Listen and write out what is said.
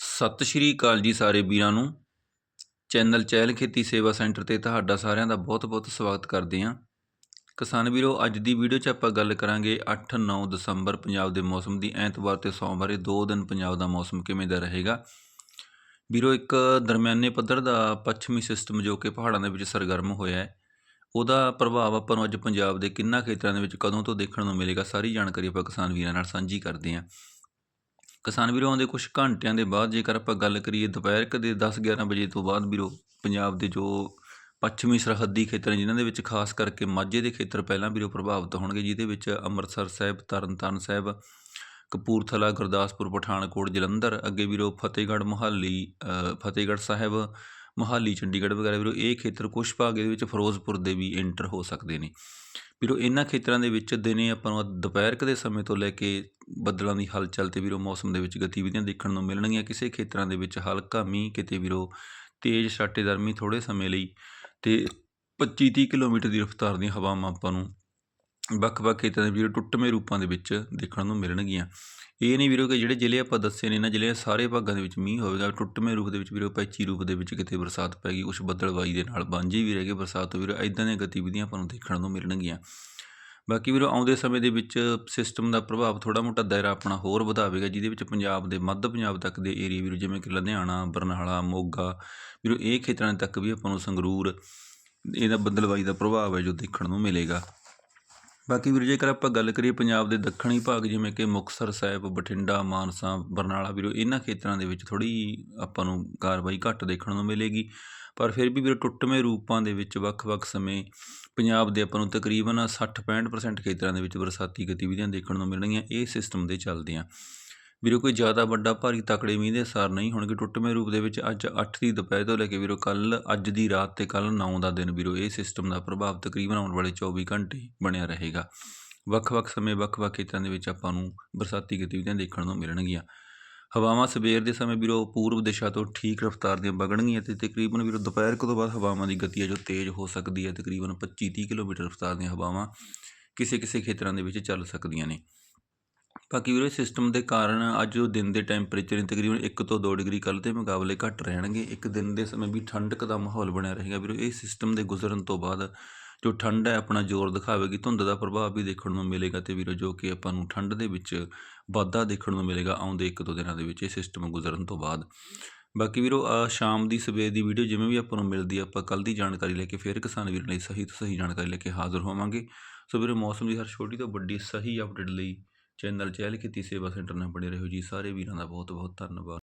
ਸਤਿ ਸ਼੍ਰੀ ਅਕਾਲ ਜੀ ਸਾਰੇ ਵੀਰਾਂ ਨੂੰ। ਚੈਨਲ ਚਹਿਲ ਖੇਤੀ ਸੇਵਾ ਸੈਂਟਰ ਤੇ ਤੁਹਾਡਾ ਸਾਰਿਆਂ ਦਾ ਬਹੁਤ-ਬਹੁਤ ਸਵਾਗਤ ਕਰਦੇ ਹਾਂ। ਕਿਸਾਨ ਵੀਰੋ, ਅੱਜ ਦੀ ਵੀਡੀਓ 'ਚ ਆਪਾਂ ਗੱਲ ਕਰਾਂਗੇ 8-9 ਦਸੰਬਰ ਪੰਜਾਬ ਦੇ ਮੌਸਮ ਦੀ। ਐਤਵਾਰ ਤੇ ਸੋਮਵਾਰ ਇਹ ਦੋ ਦਿਨ ਪੰਜਾਬ ਦਾ ਮੌਸਮ ਕਿਵੇਂ ਦਾ ਰਹੇਗਾ। ਵੀਰੋ, ਇੱਕ ਦਰਮਿਆਨੇ ਪੱਧਰ ਦਾ ਪੱਛਮੀ ਸਿਸਟਮ ਜੋ ਕਿ ਪਹਾੜਾਂ ਦੇ ਵਿੱਚ ਸਰਗਰਮ ਹੋਇਆ ਹੈ, ਉਹਦਾ ਪ੍ਰਭਾਵ ਆਪਾਂ ਨੂੰ ਅੱਜ ਪੰਜਾਬ ਦੇ ਕਿੰਨਾ ਖੇਤਰਾਂ ਦੇ ਵਿੱਚ ਕਦੋਂ ਤੋਂ ਦੇਖਣ ਨੂੰ ਮਿਲੇਗਾ, ਸਾਰੀ ਜਾਣਕਾਰੀ ਆਪਾਂ ਕਿਸਾਨ ਵੀਰਾਂ ਨਾਲ ਸਾਂਝੀ ਕਰਦੇ ਹਾਂ। ਕਿਸਾਨ ਵੀਰੋ, ਆਉਂਦੇ ਕੁਝ ਘੰਟਿਆਂ ਦੇ ਬਾਅਦ ਜੇਕਰ ਆਪਾਂ ਗੱਲ ਕਰੀਏ ਦੁਪਹਿਰ ਕਦੇ 10-11 ਵਜੇ ਤੋਂ ਬਾਅਦ ਵੀਰੋ, ਪੰਜਾਬ ਦੇ ਜੋ ਪੱਛਮੀ ਸਰਹੱਦੀ ਖੇਤਰ ਨੇ, ਜਿਨ੍ਹਾਂ ਦੇ ਵਿੱਚ ਖਾਸ ਕਰਕੇ ਮਾਝੇ ਦੇ ਖੇਤਰ ਪਹਿਲਾਂ ਵੀਰੋ ਪ੍ਰਭਾਵਿਤ ਹੋਣਗੇ, ਜਿਹਦੇ ਵਿੱਚ ਅੰਮ੍ਰਿਤਸਰ ਸਾਹਿਬ, ਤਰਨਤਾਰਨ ਸਾਹਿਬ, ਕਪੂਰਥਲਾ, ਗੁਰਦਾਸਪੁਰ, ਪਠਾਨਕੋਟ, ਜਲੰਧਰ, ਅੱਗੇ ਵੀਰੋ ਫਤਿਹਗੜ੍ਹ ਮੁਹਾਲੀ ਫਤਿਹਗੜ੍ਹ ਸਾਹਿਬ, ਮੁਹਾਲੀ, ਚੰਡੀਗੜ੍ਹ ਵਗੈਰਾ ਵੀਰੋ, ਇਹ ਖੇਤਰ ਕੁਝ ਭਾਗ ਇਹਦੇ ਵਿੱਚ ਫਿਰੋਜ਼ਪੁਰ ਦੇ ਵੀ ਐਂਟਰ ਹੋ ਸਕਦੇ ਨੇ। ਵੀਰੋ, ਇਹਨਾਂ ਖੇਤਰਾਂ ਦੇ ਵਿੱਚ ਦਿਨੇ ਆਪਾਂ ਨੂੰ ਦੁਪਹਿਰ ਕਦੇ ਸਮੇਂ ਤੋਂ ਲੈ ਕੇ ਬੱਦਲਾਂ ਦੀ ਹਲਚਲ ਤੇ ਵੀਰੋ ਮੌਸਮ ਦੇ ਵਿੱਚ ਗਤੀਵਿਧੀਆਂ ਦੇਖਣ ਨੂੰ ਮਿਲਣਗੀਆਂ ਕਿਸੇ ਖੇਤਰਾਂ ਦੇ ਵਿੱਚ ਹਲਕਾ ਮੀਂਹ, ਕਿਤੇ ਵੀਰੋ ਤੇਜ਼ ਛਾਟੇਦਾਰ ਮੀਂਹ ਥੋੜੇ ਸਮੇਂ ਲਈ ਤੇ 25-30 ਕਿਲੋਮੀਟਰ ਦੀ ਰਫ਼ਤਾਰ ਦੀਆਂ ਹਵਾਵਾਂ ਆਪਾਂ ਨੂੰ ਵੱਖ-ਵੱਖ ਖੇਤਰਾਂ ਦੇ ਵੀਰੋ ਟੁੱਟਵੇਂ ਰੂਪਾਂ ਦੇ ਵਿੱਚ ਦੇਖਣ ਨੂੰ ਮਿਲਣਗੀਆਂ। ਇਹ ਨਹੀਂ ਵੀਰੋ ਕਿ ਜਿਹੜੇ ਜ਼ਿਲ੍ਹੇ ਆਪਾਂ ਦੱਸੇ ਨੇ ਇਹਨਾਂ ਜ਼ਿਲ੍ਹਿਆਂ ਸਾਰੇ ਭਾਗਾਂ ਦੇ ਵਿੱਚ ਮੀਂਹ ਹੋਵੇਗਾ, ਟੁੱਟਵੇਂ ਰੂਪ ਦੇ ਵਿੱਚ ਵੀਰੋ ਪੈਚੀ ਰੂਪ ਦੇ ਵਿੱਚ ਕਿਤੇ ਬਰਸਾਤ ਪੈ ਗਈ ਕੁਛ ਬੱਦਲਵਾਈ ਦੇ ਨਾਲ ਬਾਂਝੀ ਵੀ ਰਹਿ ਗਏ ਬਰਸਾਤ, ਤੋਂ ਵੀਰੋ ਇਦਾਂ ਦੀਆਂ ਗਤੀਵਿਧੀਆਂ ਆਪਾਂ ਨੂੰ ਦੇਖਣ ਨੂੰ ਮਿਲਣਗੀਆਂ। ਬਾਕੀ ਵੀਰੋ ਆਉਂਦੇ ਸਮੇਂ ਦੇ ਵਿੱਚ ਸਿਸਟਮ ਦਾ ਪ੍ਰਭਾਵ ਥੋੜਾ ਮੋਟਾ ਦਾਇਰਾ ਆਪਣਾ ਹੋਰ ਵਧਾਵੇਗਾ, ਜਿਹਦੇ ਵਿੱਚ ਪੰਜਾਬ ਦੇ ਮੱਧ ਪੰਜਾਬ ਤੱਕ ਦੇ ਏਰੀਆ ਵੀਰੋ ਜਿਵੇਂ ਕਿ ਲੁਧਿਆਣਾ, ਬਰਨਾਲਾ, ਮੋਗਾ ਵੀਰੋ ਇਹ ਖੇਤਰਾਂ ਤੱਕ ਵੀ ਆਪਾਂ ਨੂੰ ਸੰਗਰੂਰ, ਇਹਦਾ ਬੱਦਲਵਾਈ ਦਾ ਪ੍ਰਭਾਵ ਹੈ ਜੋ ਦੇਖਣ ਨੂੰ ਮਿਲੇਗਾ। ਬਾਕੀ ਵੀਰ ਜੇਕਰ ਆਪਾਂ ਗੱਲ ਕਰੀਏ ਪੰਜਾਬ ਦੇ ਦੱਖਣੀ ਭਾਗ, ਜਿਵੇਂ ਕਿ ਮੁਕਤਸਰ ਸਾਹਿਬ, ਬਠਿੰਡਾ, ਮਾਨਸਾ, ਬਰਨਾਲਾ, ਵੀਰੋ, ਇਹਨਾਂ ਖੇਤਰਾਂ ਦੇ ਵਿੱਚ ਥੋੜੀ ਆਪਾਂ ਨੂੰ ਕਾਰਵਾਈ ਘੱਟ ਦੇਖਣ ਨੂੰ ਮਿਲੇਗੀ। ਪਰ ਫਿਰ ਵੀ ਵੀਰੋ, ਟੁੱਟਵੇਂ ਰੂਪਾਂ ਦੇ ਵਿੱਚ ਵੱਖ-ਵੱਖ ਸਮੇਂ ਪੰਜਾਬ ਦੇ ਆਪਾਂ ਨੂੰ ਤਕਰੀਬਨ 60-65% ਖੇਤਰਾਂ ਦੇ ਵਿੱਚ ਬਰਸਾਤੀ ਗਤੀਵਿਧੀਆਂ ਦੇਖਣ ਨੂੰ ਮਿਲਣਗੀਆਂ, ਇਹ ਸਿਸਟਮ ਦੇ ਚੱਲਦੇ ਆ ਵੀਰੋ ਕੋਈ ਜ਼ਿਆਦਾ ਵੱਡਾ ਭਾਰੀ ਤਕੜੇ ਮੀਂਹ ਦੇ ਅਸਰ ਨਹੀਂ ਹੋਣਗੇ। ਟੁੱਟਵੇਂ ਰੂਪ ਦੇ ਵਿੱਚ ਅੱਜ 8 ਦੀ ਦੁਪਹਿਰ ਤੋਂ ਲੈ ਕੇ ਵੀਰੋ ਕੱਲ ਅੱਜ ਦੀ ਰਾਤ ਤੇ ਕੱਲ 9 ਦਾ ਦਿਨ ਵੀਰੋ, ਇਹ ਸਿਸਟਮ ਦਾ ਪ੍ਰਭਾਵ ਤਕਰੀਬਨ ਆਉਣ ਵਾਲੇ 24 ਘੰਟੇ ਬਣਿਆ ਰਹੇਗਾ। ਵੱਖ-ਵੱਖ ਸਮੇਂ ਵੱਖ-ਵੱਖ ਖੇਤਰਾਂ ਦੇ ਵਿੱਚ ਆਪਾਂ ਨੂੰ ਬਰਸਾਤੀ ਗਤੀਵਿਧੀਆਂ ਦੇਖਣ ਨੂੰ ਮਿਲਣਗੀਆਂ। ਹਵਾਵਾਂ ਸਵੇਰ ਦੇ ਸਮੇਂ ਵੀਰੋ ਪੂਰਬ ਦਿਸ਼ਾ ਤੋਂ ਠੀਕ ਰਫ਼ਤਾਰ ਦੀਆਂ ਵਗਣਗੀਆਂ ਤੇ ਤਕਰੀਬਨ ਵੀਰੋ ਦੁਪਹਿਰ ਤੋਂ ਬਾਅਦ ਹਵਾਵਾਂ ਦੀ ਗਤੀ ਹੈ ਜੋ ਤੇਜ਼ ਹੋ ਸਕਦੀ ਹੈ। ਤਕਰੀਬਨ 25-30 ਕਿਲੋਮੀਟਰ ਰਫ਼ਤਾਰ ਦੀਆਂ ਹਵਾਵਾਂ ਕਿਸੇ-ਕਿਸੇ ਖੇਤਰਾਂ ਦੇ ਵਿੱਚ ਚੱਲ ਸਕਦੀਆਂ ਨੇ। ਬਾਕੀ ਵੀਰੋ ਸਿਸਟਮ ਦੇ ਕਾਰਨ ਅੱਜ ਉਹ ਦਿਨ ਦੇ ਟੈਂਪਰੇਚਰ ਤਕਰੀਬਨ 1 ਤੋਂ 2 ਡਿਗਰੀ ਕੱਲ੍ਹ ਦੇ ਮੁਕਾਬਲੇ ਘੱਟ ਰਹਿਣਗੇ। ਇੱਕ ਦਿਨ ਦੇ ਸਮੇਂ ਵੀ ਠੰਡਕ ਦਾ ਮਾਹੌਲ ਬਣਿਆ ਰਹੇਗਾ ਵੀਰੋ। ਇਹ ਸਿਸਟਮ ਦੇ ਗੁਜ਼ਰਨ ਤੋਂ ਬਾਅਦ ਜੋ ਠੰਡ ਹੈ ਆਪਣਾ ਜ਼ੋਰ ਦਿਖਾਵੇਗੀ, ਧੁੰਦ ਦਾ ਪ੍ਰਭਾਵ ਵੀ ਦੇਖਣ ਨੂੰ ਮਿਲੇਗਾ ਤੇ ਵੀਰੋ ਜੋ ਕਿ ਆਪਾਂ ਨੂੰ ਠੰਡ ਦੇ ਵਿੱਚ ਵਾਧਾ ਦੇਖਣ ਨੂੰ ਮਿਲੇਗਾ ਆਉਂਦੇ ਇੱਕ ਦੋ ਦਿਨਾਂ ਦੇ ਵਿੱਚ ਇਹ ਸਿਸਟਮ ਗੁਜ਼ਰਨ ਤੋਂ ਬਾਅਦ। ਬਾਕੀ ਵੀਰੋ ਆ ਸ਼ਾਮ ਦੀ ਸਵੇਰ ਦੀ ਵੀਡੀਓ ਜਿਵੇਂ ਵੀ ਆਪਾਂ ਨੂੰ ਮਿਲਦੀ ਆਪਾਂ ਕੱਲ ਦੀ ਜਾਣਕਾਰੀ ਲੈ ਕੇ ਫਿਰ ਕਿਸਾਨ ਵੀਰ ਲਈ ਸਹੀ ਤੋਂ ਸਹੀ ਜਾਣਕਾਰੀ ਲੈ ਕੇ ਹਾਜ਼ਰ ਹੋਵਾਂਗੇ। ਸੋ ਵੀਰੋ ਮੌਸਮ ਦੀ ਹਰ ਛੋਟੀ ਤੋਂ ਵੱਡੀ ਸਹੀ ਅਪਡੇਟ ਲਈ ਚੈਨਲ ਚਹਿਲ ਕੀਤੀ ਸੇਵਾ ਸੈਂਟਰ ਨਾਲ ਬਣੇ ਰਹੋ ਜੀ। ਸਾਰੇ ਵੀਰਾਂ ਦਾ ਬਹੁਤ ਬਹੁਤ ਧੰਨਵਾਦ।